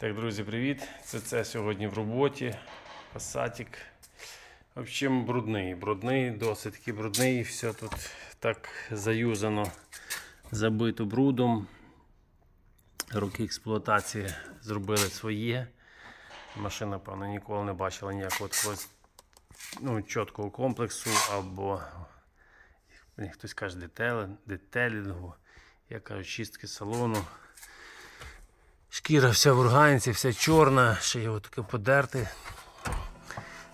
Так, друзі, привіт! Це це сьогодні в роботі. Пасатик. В общем, брудний. Брудний, досить таки брудний. Все тут так заюзано, забито брудом. Роки експлуатації зробили своє. Машина, певно, ніколи не бачила ніякого такого ну, чіткого комплексу або хтось каже детелінгу. Я кажу, чистки салону. Шкіра вся в органці, вся чорна, ще його таке подерти.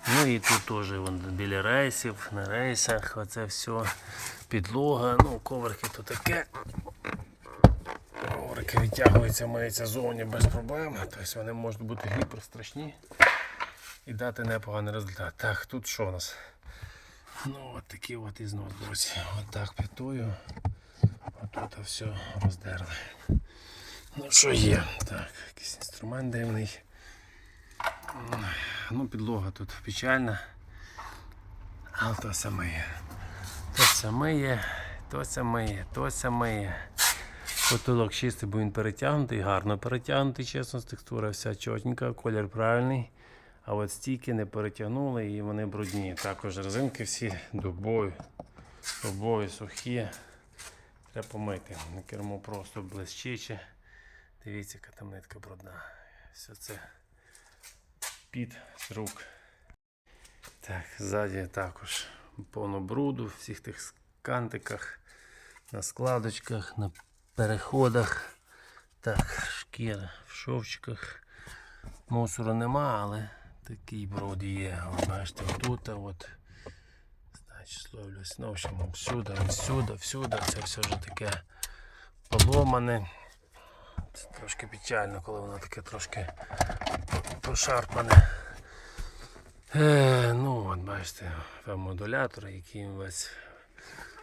Ну і тут теж вон, біля рейсів, на рейсах, оце все, підлога, ну, коврики то таке. Коврики відтягуються, миються зовні без проблем. Тобто вони можуть бути гіперстрашні і дати непоганий результат. Так, тут що у нас? Ну, от такий от ізнос, друзі. От так п'ятою. Отут все роздерли. Ну, що є? Так, якийсь інструмент дивний. Ну, підлога тут печальна. Але то саме є. То саме є, то саме є, то саме є. Потолок чистий, бо він перетягнутий, гарно перетягнутий, чесно, текстура вся чотенька, колір правильний. А от стійки не перетягнули і вони брудні. Також резинки всі дубові, дубові, сухі. Треба помити. Кермо просто блищиче. Дивіться, яка там нитка брудна. Все це під рук. Так, ззаді також повно бруду, в всіх тих кантиках, на складочках, на переходах. Так, шкіра в шовчиках. Мусору нема, але такий бруд є. Бачите, тут, от. Значить. Ну, в общем, всюди, всюди, всюди. Це все вже таке поломане. Це трошки печально, коли воно таке трошки пошарпане. Е, ну, от бачите, там модулятор, який весь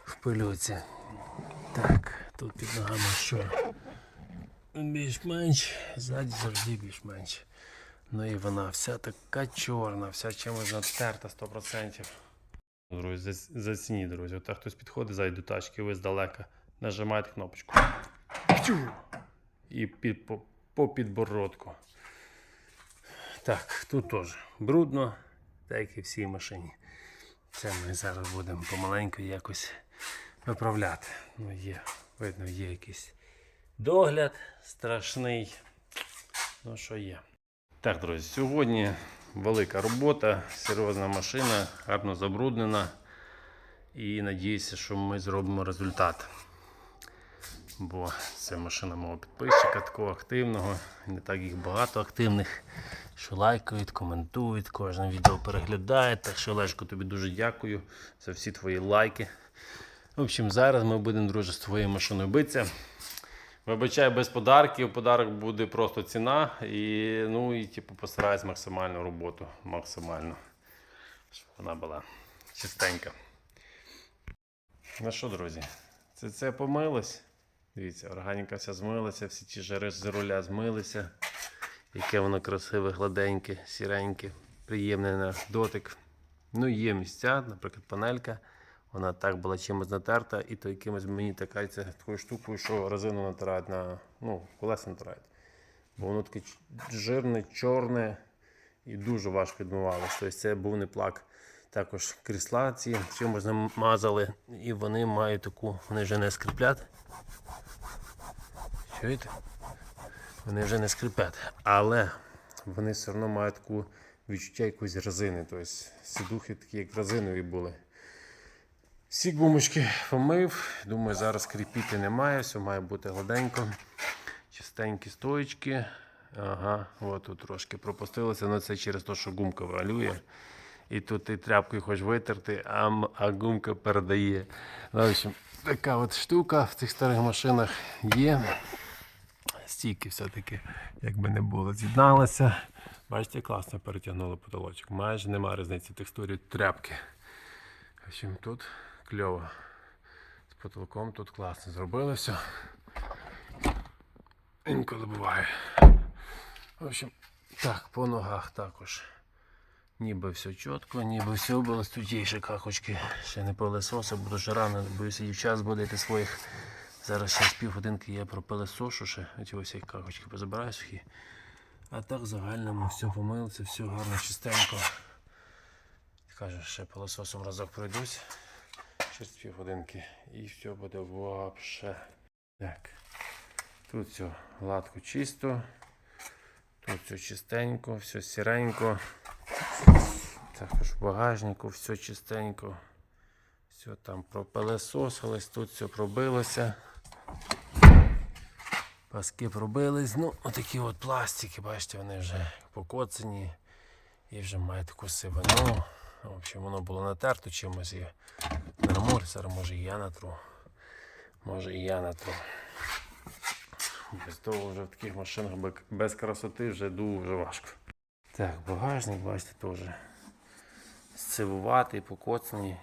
в пилюці. Так, тут під ногами що? Більш-менш, ззаді завжди більш-менш. Ну і вона вся така чорна, вся чимось натерта 100%. Друзі, за- зацініть, друзі. Отак хтось підходить до тачки, ви здалека. Нажимаєте кнопочку. І під, по, по підбородку. Так, тут теж брудно, так і в всій машині. Це ми зараз будемо помаленьку якось виправляти. Ну, є, видно, є якийсь догляд страшний. Ну, що є. Так, друзі, сьогодні велика робота, серйозна машина, гарно забруднена. І надіюся, що ми зробимо результат. Бо це машина мого підписчика, такого активного. Не так їх багато активних, що лайкають, коментують, кожне відео переглядають. Так що, Олежко, тобі дуже дякую за всі твої лайки. В общем, зараз ми будемо, друже, з твоєю машиною битися. Вибачай без подарків. Подарок буде просто ціна. І, ну, і типу, постараюсь максимальну роботу. Максимально. Щоб вона була чистенька. Ну що, друзі, це це помилось. Дивіться, органіка вся змилася, всі ті жири з руля змилися. Яке воно красиве, гладеньке, сіреньке, приємне на дотик. Ну, є місця, наприклад, панелька. Вона так була чимось натерта, і то якимось мені такається такою штукою, що резину натирають на ну, колеса натирають. Бо воно таке жирне, чорне і дуже важко відмивалося. Тобто це був не плак. Також крісла ці чимось намазали, і вони мають таку, вони вже не скріплять. Чуєте? Вони вже не скрипять. Але вони все одно мають таку відчуття якоїсь резини. Тобто сідухи такі, як резинові були. Всі гумочки помив. Думаю, зараз кріпіти немає, все має бути гладенько. Чистенькі стоечки. Ага, от тут трошки пропустилося, але це через те, що гумка валює. І тут ти тряпкою хочеш витерти, а, а гумка передає. Ну, в общем, така от штука в цих старих машинах є. Стійки все-таки, якби не було, з'єдналися. Бачите, класно перетягнули потолочок. Майже немає різниці текстурі тряпки. В общем, тут кльово. З потолком тут класно зробили все. Інколи буває. В общем, так, по ногах також. Ніби все чітко, ніби все було стутіше кахочки. Ще не пилесоси, буду ж рано, боюся дівчат збудити своїх. Зараз ще з півгодинки я пропилесошу ще, ці ось як кахочки позабираю сухі. А так в загальному все помилиться, все гарно, чистенько. Кажу, ще пилососом разок пройдусь. Через півгодинки. І все буде вообще. Так. Тут все гладко чисто. Тут все чистенько, все сіренько. Багажнику все чистенько. Все там пропилесосилось, тут все пробилося. Паски пробились. Ну, отакі от пластики, бачите, вони вже покоцані і вже мають таку сивину. В общем, воно було натерто чимось і на зараз може і я натру. Може і я натру. Без того вже в таких машинах без красоти вже дуже важко. Так, багажник, бачите, теж сцивуватий, покоцаний.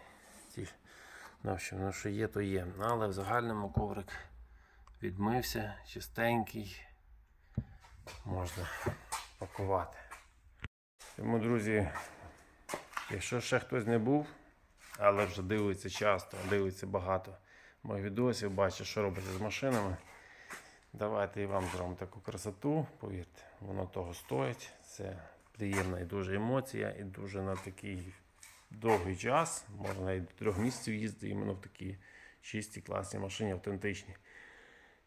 Ну, общем, ну що є, то є. Але в загальному коврик відмився, чистенький. Можна пакувати. Тому, друзі, якщо ще хтось не був, але вже дивиться часто, дивиться багато моїх відосів, бачить, що робиться з машинами. Давайте і вам зробимо таку красоту, повірте, воно того стоїть. Це приємна і дуже емоція, і дуже на такий довгий час, можна навіть до трьох місяців їздити іменно в такій чистій, класній машині, автентичній.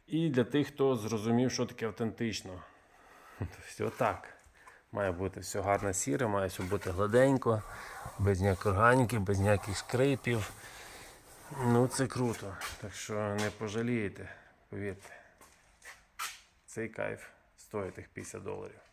І для тих, хто зрозумів, що таке автентично. Тобто отак. Має бути все гарно сіре, має все бути гладенько, без ніякої органіки, без ніяких скрипів. Ну це круто. Так що не пожалієте, повірте. Цей кайф стоїть тих 50 доларів.